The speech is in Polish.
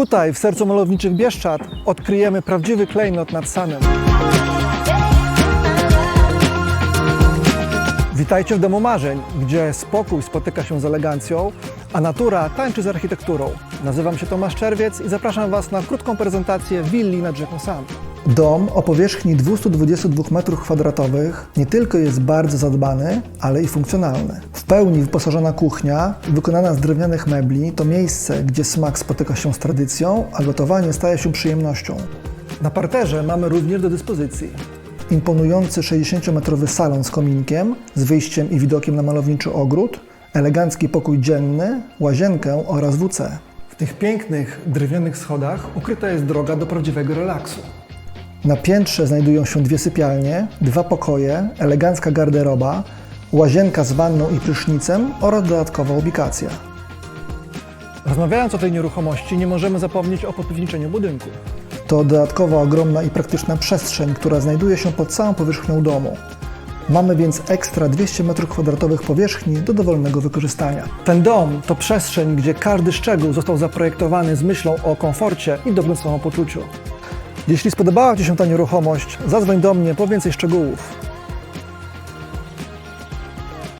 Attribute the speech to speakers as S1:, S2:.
S1: Tutaj, w sercu malowniczych Bieszczad, odkryjemy prawdziwy klejnot nad Sanem. Witajcie w domu marzeń, gdzie spokój spotyka się z elegancją, a natura tańczy z architekturą. Nazywam się Tomasz Czerwiec i zapraszam Was na krótką prezentację willi nad rzeką San. Dom o powierzchni 222 m2 nie tylko jest bardzo zadbany, ale i funkcjonalny. W pełni wyposażona kuchnia, wykonana z drewnianych mebli, to miejsce, gdzie smak spotyka się z tradycją, a gotowanie staje się przyjemnością. Na parterze mamy również do dyspozycji imponujący 60-metrowy salon z kominkiem, z wyjściem i widokiem na malowniczy ogród, elegancki pokój dzienny, łazienkę oraz WC. W tych pięknych, drewnianych schodach ukryta jest droga do prawdziwego relaksu. Na piętrze znajdują się dwie sypialnie, dwa pokoje, elegancka garderoba, łazienka z wanną i prysznicem oraz dodatkowa ubikacja. Rozmawiając o tej nieruchomości, nie możemy zapomnieć o podpiwniczeniu budynku. To dodatkowa ogromna i praktyczna przestrzeń, która znajduje się pod całą powierzchnią domu. Mamy więc ekstra 200 m2 powierzchni do dowolnego wykorzystania. Ten dom to przestrzeń, gdzie każdy szczegół został zaprojektowany z myślą o komforcie i dobrym samopoczuciu. Jeśli spodobała Ci się ta nieruchomość, zadzwoń do mnie po więcej szczegółów.